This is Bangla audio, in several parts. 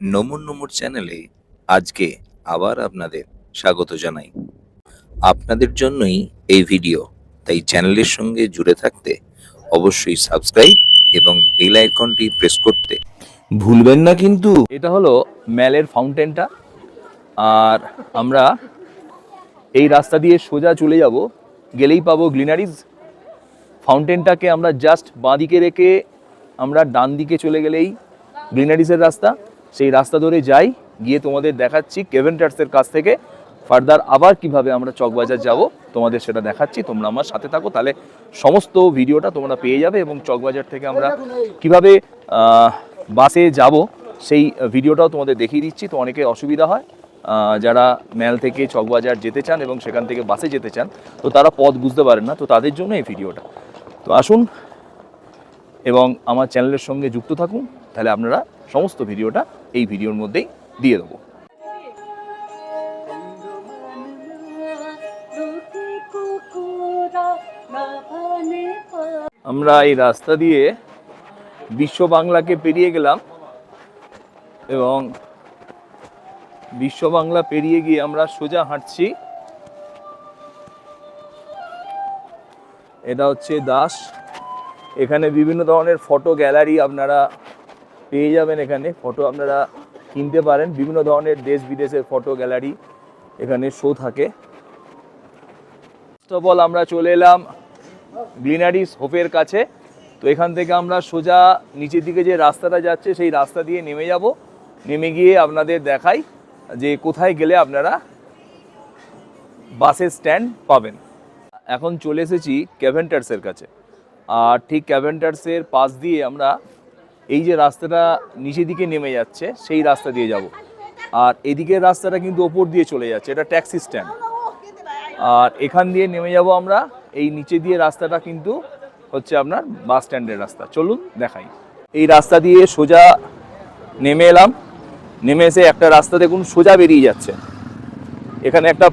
নমুর নমুর চ্যানেলে আজকে আবার আপনাদের স্বাগত জানাই। আপনাদের জন্যই এই ভিডিও। তাই চ্যানেলের সঙ্গে জুড়ে থাকতে অবশ্যই সাবস্ক্রাইব এবং বেল আইকনটি প্রেস করতে ভুলবেন না কিন্তু। এটা হলো ম্যালের ফাউন্টেনটা। আর আমরা এই রাস্তা দিয়ে সোজা চলে যাব। গেলেই পাবো গ্লিনারিজ ফাউন্টেনটাকে আমরা জাস্ট বাঁদিকে রেখে আমরা ডান দিকে চলে গেলেই গ্রিনারিসের রাস্তা। সেই রাস্তা ধরে যাই, গিয়ে তোমাদের দেখাচ্ছি কেভেন্টার্সের কাছ থেকে। ফার্দার আবার কীভাবে আমরা চকবাজার যাব, তোমাদের সেটা দেখাচ্ছি। তোমরা আমার সাথে থাকো, তাহলে সমস্ত ভিডিওটা তোমরা পেয়ে যাবে এবং চকবাজার থেকে আমরা কীভাবে বাসে যাব, সেই ভিডিওটাও তোমাদের দেখিয়ে দিচ্ছি। তো অনেকে অসুবিধা হয় যারা ম্যাল থেকে চকবাজার যেতে চান এবং সেখান থেকে বাসে যেতে চান, তো তারা পথ বুঝতে পারেন না। তো তাদের জন্য এই ভিডিওটা। তো আসুন এবং আমার চ্যানেলের সঙ্গে যুক্ত থাকুন, তাহলে আপনারা সমস্ত ভিডিওটা এই ভিডিওর মধ্যেই দিয়ে দেবো। আমরা এই রাস্তা দিয়ে বিশ্ব বাংলাকে পেরিয়ে গেলাম এবং বিশ্ব বাংলা পেরিয়ে গিয়ে আমরা সোজা হাঁটছি। এটা হচ্ছে দাস। এখানে বিভিন্ন ধরনের ফটো গ্যালারি আপনারা পেয়ে যাবেন এখানে। ফটো আপনারা কিনতে পারেন। বিভিন্ন ধরনের দেশ বিদেশের ফটো গ্যালারি এখানে শো থাকে। ফার্স্ট অফ অল আমরা চলে এলাম গ্লিনারিস হোপের কাছে। তো এখান থেকে আমরা সোজা নিচের দিকে যে রাস্তাটা যাচ্ছে, সেই রাস্তা দিয়ে নেমে যাব। নেমে গিয়ে আপনাদের দেখাই যে কোথায় গেলে আপনারা বাসের স্ট্যান্ড পাবেন। এখন চলে এসেছি ক্যাভেন্টার্সের কাছে। আর ঠিক ক্যাভেন্টার্সের পাশ দিয়ে আমরা এই যে রাস্তাটা নিচের দিকে নেমে যাচ্ছে, সেই রাস্তা দিয়ে যাব। আর এদিকের রাস্তাটা কিন্তু ওপর দিয়ে চলে যাচ্ছে, এটা ট্যাক্সি স্ট্যান্ড। আর এখান দিয়ে নেমে যাব আমরা, এই নিচে দিয়ে রাস্তাটা কিন্তু হচ্ছে আপনার বাস স্ট্যান্ডের রাস্তা। চলুন দেখাই। এই রাস্তা দিয়ে সোজা নেমে এলাম। নেমে এসে একটা রাস্তা দেখুন, সোজা বেরিয়ে যাচ্ছে। এখানে একটা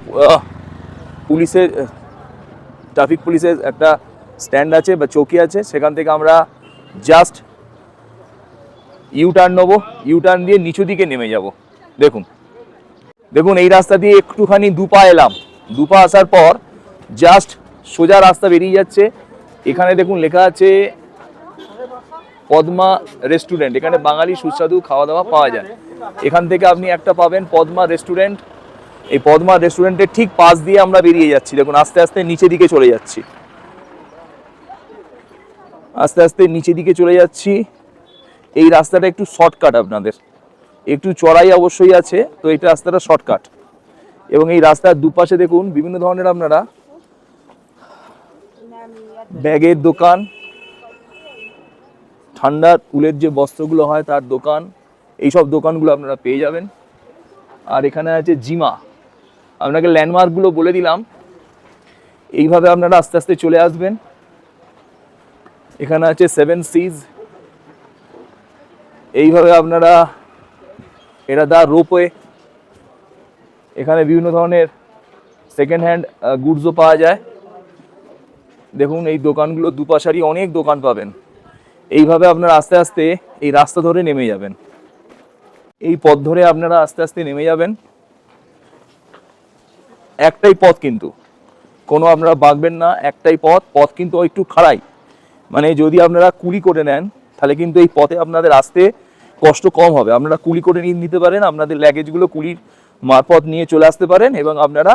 পুলিশের, ট্রাফিক পুলিশের একটা স্ট্যান্ড আছে বা চৌকি আছে। সেখান থেকে আমরা জাস্ট ইউ টার্ন নেব ইউ টার্ন দিয়ে নিচু দিকে নেমে যাব। দেখুন দেখুন, এই রাস্তা দিয়ে একটুখানি দুপা এলাম। দুপা আসার পর জাস্ট সোজা রাস্তা বেরিয়ে যাচ্ছে। এখানে দেখুন লেখা আছে, পদ্মা রেস্টুরেন্ট এখানে বাঙালি সুস্বাদু খাওয়া দাওয়া পাওয়া যায়। এখান থেকে আপনি একটা পাবেন পদ্মা রেস্টুরেন্ট এই পদ্মা রেস্টুরেন্টের ঠিক পাশ দিয়ে আমরা বেরিয়ে যাচ্ছি। দেখুন, আস্তে আস্তে নিচে দিকে চলে যাচ্ছি। আস্তে আস্তে নিচে দিকে চলে যাচ্ছি। এই রাস্তাটা একটু শর্টকাট আপনাদের। একটু চড়াই অবশ্যই আছে, তো এই রাস্তাটা শর্টকাট। এবং এই রাস্তার দুপাশে দেখুন, বিভিন্ন ধরনের আপনারা ব্যাগের দোকান ঠান্ডার উলের যে বস্ত্রগুলো হয় তার দোকান, এইসব দোকানগুলো আপনারা পেয়ে যাবেন। আর এখানে আছে জিমা। আপনাকে ল্যান্ডমার্কগুলো বলে দিলাম। এইভাবে আপনারা আস্তে আস্তে চলে আসবেন। এখানে আছে সেভেন সিজ। এইভাবে আপনারা এটা দা রোপওয়ে এখানে বিভিন্ন ধরনের সেকেন্ড হ্যান্ড গুডসও পাওয়া যায়। দেখুন, এই দোকানগুলো দুপাশারই অনেক দোকান পাবেন। এইভাবে আপনারা আস্তে আস্তে এই রাস্তা ধরে নেমে যাবেন। এই পথ ধরে আপনারা আস্তে আস্তে নেমে যাবেন। একটাই পথ কিন্তু, কোনো আপনারা বাঁকবেন না, একটাই পথ। পথ কিন্তু একটু খাড়াই। মানে যদি আপনারা কুড়ি করে নেন, তাহলে কিন্তু এই পথে আপনাদের আসতে কষ্ট কম হবে। আপনারা কুলি করে নিয়ে নিতে পারেন, আপনাদের ল্যাগেজগুলো কুলির মারপথ নিয়ে চলে আসতে পারেন এবং আপনারা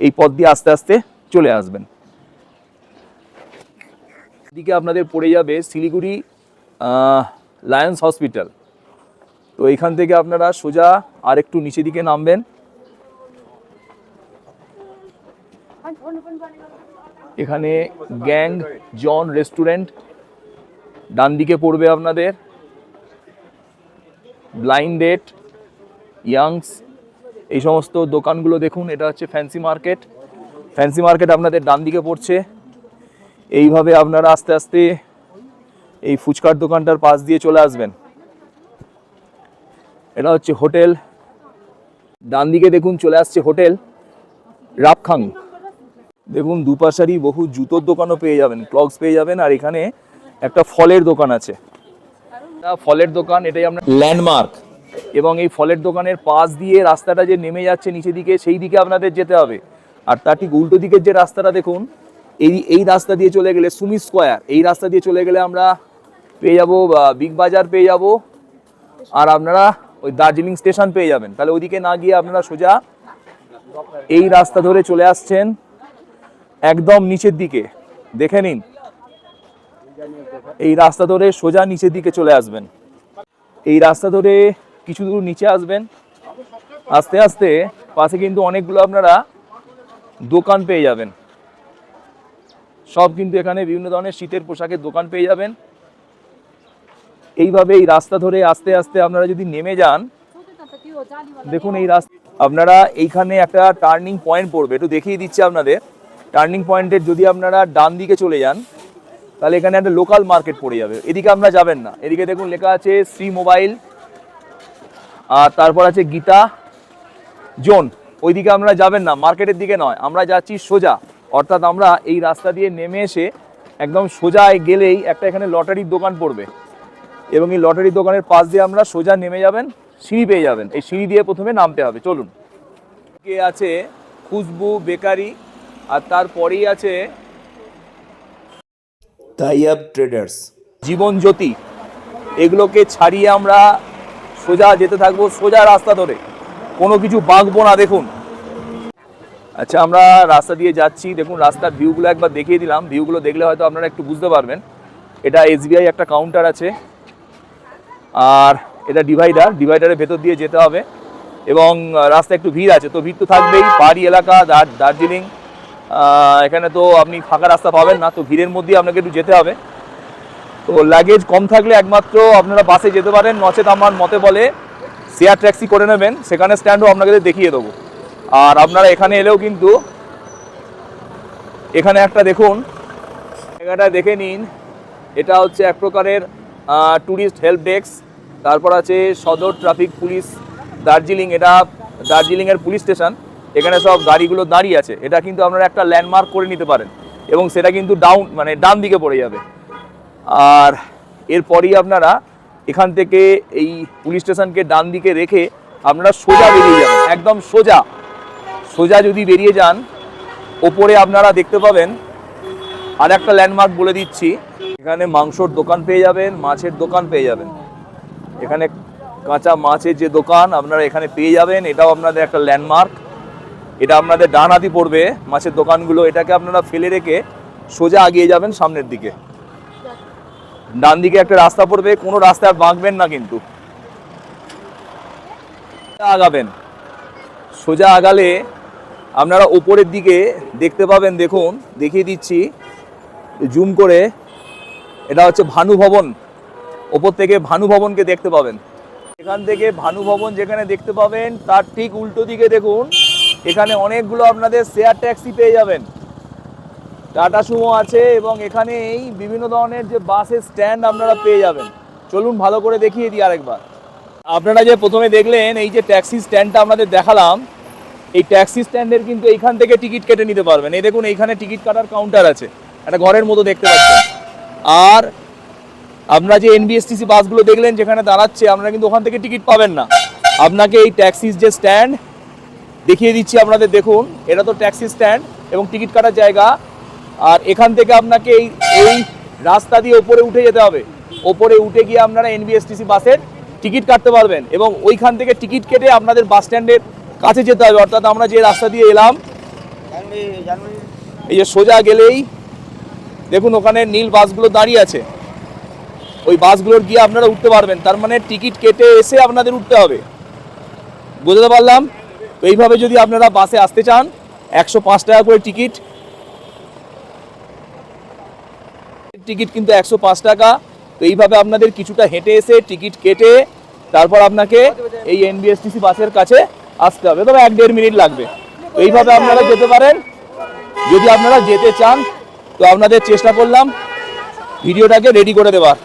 এই পথ দিয়ে আস্তে আস্তে চলে আসবেন। দিকে আপনাদের পড়ে যাবে শিলিগুড়ি লায়ন্স হসপিটাল তো এখান থেকে আপনারা সোজা আর একটু নিচে দিকে নামবেন। এখানে গ্যাং জন রেস্টুরেন্ট ডান দিকে পড়বে আপনাদের। ব্লাইন্ড ডেট ইয়াংস এই সমস্ত দোকানগুলো দেখুন, এটা হচ্ছে ফ্যান্সি মার্কেট ফ্যান্সি মার্কেট আপনাদের ডান দিকে পড়ছে। এইভাবে আপনারা আস্তে আস্তে এই ফুচকার দোকানটার পাশ দিয়ে চলে আসবেন। এটা হচ্ছে হোটেল। ডান দিকে দেখুন, চলে আসছে হোটেল। রাপখাং। দেখুন, দুপাশারই বহু জুতোর দোকানও পেয়ে যাবেন ক্লগস পেয়ে যাবেন, আর এখানে একটা ফলের দোকান আছে। ফলের দোকান এটাই আমরা ল্যান্ডমার্ক এবং এই ফলের দোকানের পাশ দিয়ে রাস্তাটা যে নেমে যাচ্ছে নিচে দিকে সেই দিকে আপনাদের যেতে হবে। আর তার ঠিক উল্টো দিকের যে রাস্তাটা দেখুন এই এই রাস্তা দিয়ে চলে গেলে সুমি স্কোয়ার। এই রাস্তা দিয়ে চলে গেলে আমরা পেয়ে যাব বিগ বাজার পেয়ে যাব। আর আপনারা ওই দার্জিলিং স্টেশন পেয়ে যাবেন। তাহলে ওইদিকে না গিয়ে আপনারা সোজা এই রাস্তা ধরে চলে আসছেন একদম নিচের দিকে। দেখে নিন। এই রাস্তা ধরে সোজা নিচের দিকে চলে আসবেন। এই রাস্তা ধরে কিছু দূর নিচে আসবেন। আস্তে আস্তে পাশে কিন্তু অনেকগুলো আপনারা দোকান পেয়ে যাবেন। সব কিন্তু এখানে বিভিন্ন ধরনের শীতের পোশাকের দোকান পেয়ে যাবেন। এইভাবে এই রাস্তা ধরে আস্তে আস্তে আপনারা যদি নেমে যান, দেখুন এই রাস্তা আপনারা এইখানে একটা টার্নিং পয়েন্ট পড়বে। একটু দেখিয়ে দিচ্ছি আপনাদের। টার্নিং পয়েন্টের যদি আপনারা ডান দিকে চলে যান তাহলে এখানে একটা লোকাল মার্কেট পড়ে যাবে। এদিকে আপনারা যাবেন না। এদিকে দেখুন লেখা আছে শ্রী মোবাইল আর তারপর আছে গীতা, জোন। ওইদিকে আপনারা যাবেন না মার্কেটের দিকে নয়। আমরা যাচ্ছি সোজা। অর্থাৎ আমরা এই রাস্তা দিয়ে নেমে এসে একদম সোজায় গেলেই একটা এখানে লটারির দোকান পড়বে। এবং এই লটারির দোকানের পাশ দিয়ে আমরা সোজা নেমে যাবেন, সিঁড়ি পেয়ে যাবেন। এই সিঁড়ি দিয়ে প্রথমে নামতে হবে। চলুন। কে আছে? খুশবু, বেকারি, আর তারপরেই আছে তাইয়াব ট্রেডার্স জীবন জ্যোতি এগুলোকে ছাড়িয়ে আমরা সোজা যেতে থাকব সোজা রাস্তা ধরে। কোনো কিছু বাঁকবো না দেখুন। আচ্ছা আমরা রাস্তা দিয়ে যাচ্ছি। দেখুন রাস্তার ভিউগুলো একবার দেখিয়ে দিলাম। ভিউগুলো দেখলে হয়তো আপনারা একটু বুঝতে পারবেন। এটা এসবিআই একটা কাউন্টার আছে। আর এটা ডিভাইডার ডিভাইডারের ভেতর দিয়ে যেতে হবে। এবং আহ, রাস্তায় একটু ভিড় আছে। তো ভিড় তো থাকবেই। পাহাড়ি এলাকা দার- দার্জিলিং। এখানে তো আপনি ফাঁকা রাস্তা পাবেন না, তো ভিড়ের মধ্যেই আপনাকে একটু যেতে হবে। তো লাগেজ কম থাকলে একমাত্র আপনারা বাসে যেতে পারেন, নচেত আমার মতে বলে শেয়ার ট্যাক্সি করে নেবেন, সেখানে স্ট্যান্ডও আপনাকে দেখিয়ে দেবো। আর আপনারা এখানে এলেও কিন্তু এখানে একটা দেখুন, জায়গাটা দেখে নিন। এটা হচ্ছে এক প্রকারের ট্যুরিস্ট হেল্প ডেস্ক তারপর আছে সদর ট্রাফিক পুলিশ দার্জিলিং, এটা দার্জিলিংয়ের পুলিশ স্টেশন এখানে সব গাড়িগুলো দাঁড়িয়ে আছে। এটা কিন্তু আপনারা একটা ল্যান্ডমার্ক করে নিতে পারেন। এবং সেটা কিন্তু ডাউন মানে ডান দিকে পড়ে যাবে। আর এরপরই আপনারা এখান থেকে এই পুলিশ স্টেশনকে ডান দিকে রেখে আপনারা সোজা বেরিয়ে যাবেন। একদম সোজা। সোজা যদি বেরিয়ে যান, ওপরে আপনারা দেখতে পাবেন, আর একটা ল্যান্ডমার্ক বলে দিচ্ছি। এখানে মাংসর দোকান পেয়ে যাবেন, মাছের দোকান পেয়ে যাবেন। এখানে কাঁচা মাছের যে দোকান আপনারা এখানে পেয়ে যাবেন, এটাও আপনাদের একটা ল্যান্ডমার্ক এটা আপনাদের ডান হাতি পড়বে, মাছের দোকানগুলো, এটাকে আপনারা ফেলে রেখে সোজা আগিয়ে যাবেন সামনের দিকে। ডান দিকে একটা রাস্তা পড়বে, কোনো রাস্তায় বাঁকবেন না কিন্তু। আগাবেন। সোজা আগালে আপনারা ওপরের দিকে দেখতে পাবেন, দেখুন, দেখিয়ে দিচ্ছি, জুম করে, এটা হচ্ছে ভানু ভবন। ওপর থেকে ভানু ভবনকে দেখতে পাবেন। এখান থেকে ভানু ভবন যেখানে দেখতে পাবেন, তার ঠিক উল্টো দিকে দেখুন এখানে অনেকগুলো আপনাদের শেয়ার ট্যাক্সি পেয়ে যাবেন। টাটা সুমো আছে এবং এখানে এই বিভিন্ন ধরনের যে বাসের স্ট্যান্ড আপনারা পেয়ে যাবেন। চলুন ভালো করে দেখিয়ে দিই আরেকবার। আপনারা যে প্রথমে দেখলেন, এই যে ট্যাক্সি স্ট্যান্ডটা আপনাদের দেখালাম, এই ট্যাক্সি স্ট্যান্ডের কিন্তু এইখান থেকে টিকিট কেটে নিতে পারবেন। এই দেখুন, এইখানে টিকিট কাটার কাউন্টার আছে। একটা ঘরের মতো দেখতে পাচ্ছেন। আর আপনারা যে এনবিএসটিসি বাসগুলো দেখলেন, যেখানে দাঁড়াচ্ছে, আপনারা কিন্তু ওখান থেকে টিকিট পাবেন না। আপনাকে এই ট্যাক্সির যে স্ট্যান্ড দেখিয়ে দিচ্ছি আপনাদের, দেখুন, এটা তো ট্যাক্সি স্ট্যান্ড এবং টিকিট কাটার জায়গা। আর এখান থেকে আপনাকে এই এই রাস্তা দিয়ে ওপরে উঠে যেতে হবে। ওপরে উঠে গিয়ে আপনারা এনবিএসটিসি বাসের টিকিট কাটতে পারবেন এবং ওইখান থেকে টিকিট কেটে আপনাদের বাস স্ট্যান্ডের কাছে যেতে হবে। অর্থাৎ আমরা যে রাস্তা দিয়ে এলাম, এই যে সোজা গেলেই দেখুন ওখানে নীল বাসগুলো দাঁড়িয়ে আছে। ওই বাসগুলোর গিয়ে আপনারা উঠতে পারবেন। তার মানে টিকিট কেটে এসে আপনাদের উঠতে হবে। বুঝতে পারলাম? তো এইভাবে যদি আপনারা বাসে আসতে চান, একশো পাঁচ টাকা করে টিকিট। টিকিট কিন্তু একশো পাঁচ টাকা। তো এইভাবে আপনাদের কিছুটা হেঁটে এসে টিকিট কেটে তারপর আপনাকে এই এনবিএসটিসি বাসের কাছে আসতে হবে। তবে এক দেড় মিনিট লাগবে। তো এইভাবে আপনারা যেতে পারেন। যদি আপনারা যেতে চান, তো আপনাদের চেষ্টা করলাম ভিডিওটাকে রেডি করে দেওয়ার।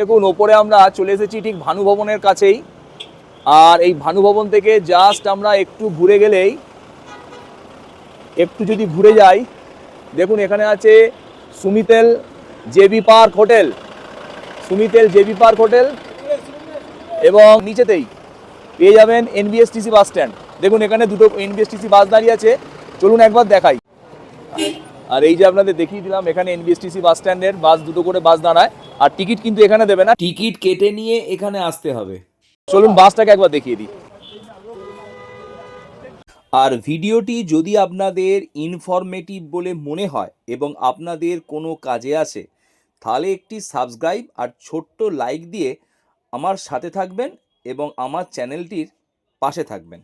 দেখুন, ওপরে আমরা চলে এসেছি ঠিক ভানু ভবনের কাছেই। আর এই ভানু ভবন থেকে জাস্ট আমরা একটু ঘুরে গেলেই, একটু যদি ঘুরে যাই, দেখুন এখানে আছে Sumitel JB park hotel. Sumitel JB park hotel এবং নিচেতেই পেয়ে যাবেন এনবিএসটিসি বাস স্ট্যান্ড দেখুন এখানে দুটো এনবিএসটিসি বাস দাঁড়িয়ে আছে। চলুন একবার দেখাই। আর এই যে আপনাদের দেখিয়ে দিলাম, এখানে এনবিএসটিসি বাস স্ট্যান্ডের বাস দুটো করে বাস দাঁড়ায়। আর টিকিট কিন্তু এখানে দেবে না। টিকিট কেটে নিয়ে এখানে আসতে হবে। চলুন বাসটাকে একবার দেখিয়ে দিই। আর ভিডিওটি যদি আপনাদের ইনফরমেটিভ বলে মনে হয় এবং আপনাদের কোনো কাজে আসে, তাহলে একটি সাবস্ক্রাইব আর ছোট্ট লাইক দিয়ে আমার সাথে থাকবেন এবং আমার চ্যানেলটির পাশে থাকবেন।